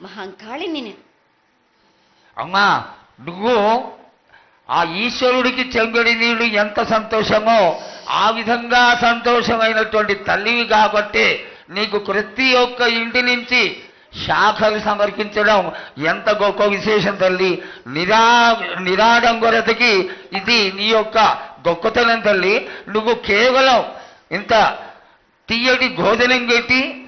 మహంకాళిని నేను అమ్మా నువ్వు ఆ ఈశ్వరుడికి చెంగుడి నీళ్ళు ఎంత సంతోషమో ఆ విధంగా సంతోషమైనటువంటి తల్లివి కాబట్టి నీకు ప్రతి ఒక్క ఇంటి నుంచి శాఖలు సమర్పించడం ఎంత గొప్ప విశేషం తల్లి. నిరా నిరాడంబరతకి ఇది నీ యొక్క గొప్పతనం తల్లి. నువ్వు కేవలం ఇంత తీయటి భోజనం పెట్టి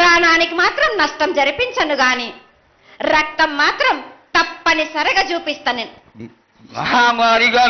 ప్రాణానికి మాత్రం నష్టం జరిపించను గాని రక్తం మాత్రం తప్పనిసరిగా చూపిస్తాను. నేను మహామారిగా